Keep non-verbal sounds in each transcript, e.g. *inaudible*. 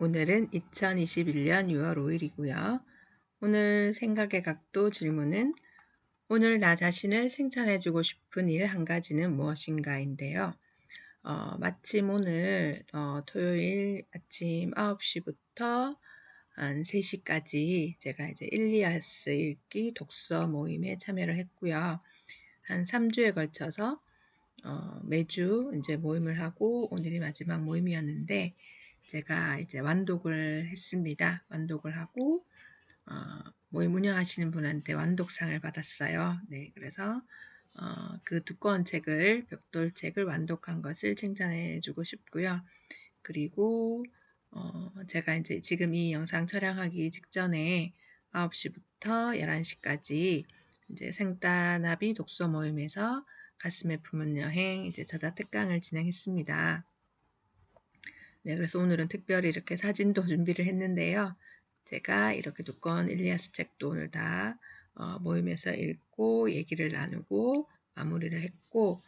오늘은 2021년 6월 5일이고요. 오늘 생각의 각도 질문은 오늘 나 자신을 칭찬해주고 싶은 일 한 가지는 무엇인가인데요. 어, 마침 오늘 어, 토요일 아침 9시부터 한 3시까지 제가 이제 일리아스 읽기 독서 모임에 참여를 했고요. 한 3주에 걸쳐서 어, 매주 이제 모임을 하고 오늘이 마지막 모임이었는데 제가 이제 완독을 했습니다. 완독을 하고 어, 모임 운영하시는 분한테 완독상을 받았어요. 네, 그래서 어, 그 두꺼운 책을 벽돌책을 완독한 것을 칭찬해주고 싶고요. 그리고 어, 제가 이제 지금 이 영상 촬영하기 직전에 9시부터 11시까지 이제 생따나비 독서 모임에서 가슴에 품은 여행 이제 저자 특강을 진행했습니다. 네, 그래서 오늘은 특별히 이렇게 사진도 *laughs* 준비를 했는데요. 제가 이렇게 두꺼운 일리아스 책도 오늘 다 어, 모임에서 읽고 얘기를 나누고 마무리를 했고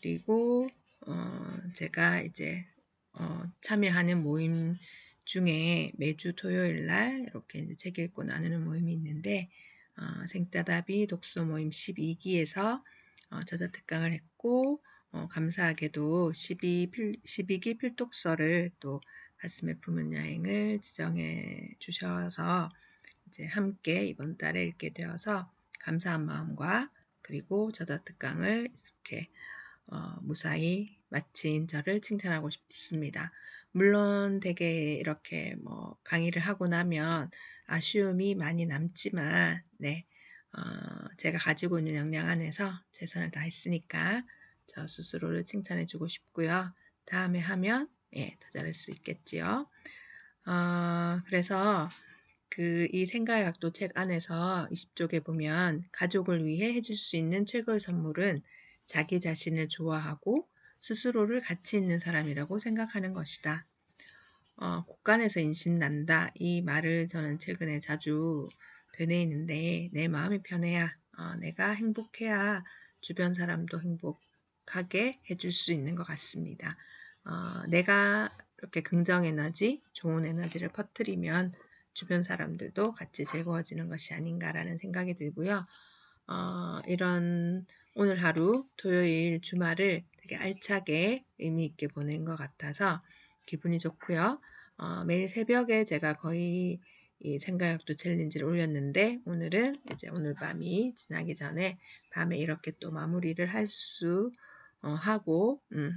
그리고 어, 제가 이제 어, 참여하는 모임 중에 매주 토요일 날 이렇게 책 읽고 나누는 모임이 있는데 어, 생따다비 독서 모임 12기에서 어, 저자 특강을 했고 어, 감사하게도 12, 필, 12기 필독서를 또 가슴에 품은 여행을 지정해 주셔서 이제 함께 이번 달에 읽게 되어서 감사한 마음과 그리고 저자 특강을 이렇게 어, 무사히 마친 저를 칭찬하고 싶습니다. 물론 되게 이렇게 뭐 강의를 하고 나면 아쉬움이 많이 남지만 네 어, 제가 가지고 있는 역량 안에서 최선을 다했으니까 저 스스로를 칭찬해주고 싶고요. 다음에 하면 예, 더 잘할 수 있겠지요. 어, 그래서 그 이 생각의 각도 책 안에서 20쪽에 보면 가족을 위해 해줄 수 있는 최고의 선물은 자기 자신을 좋아하고 스스로를 가치 있는 사람이라고 생각하는 것이다. 어, 국간에서 인신난다. 이 말을 저는 최근에 자주 되뇌이는데 내 마음이 편해야 어, 내가 행복해야 주변 사람도 행복 하게 해줄 수 있는 것 같습니다. 어, 내가 이렇게 긍정 에너지, 좋은 에너지를 퍼뜨리면 주변 사람들도 같이 즐거워지는 것이 아닌가라는 생각이 들고요. 어, 이런 오늘 하루 토요일 주말을 되게 알차게 의미 있게 보낸 것 같아서 기분이 좋고요. 어, 매일 새벽에 제가 거의 이 생각학도 챌린지를 올렸는데 오늘은 이제 오늘 밤이 지나기 전에 밤에 이렇게 또 마무리를 할수 어, 하고 음,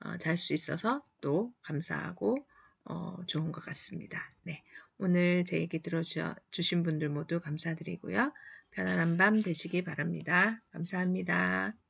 어, 잘 수 있어서 또 감사하고 어, 좋은 것 같습니다. 네, 오늘 제 얘기 들어주신 분들 모두 감사드리고요. 편안한 밤 되시기 바랍니다. 감사합니다.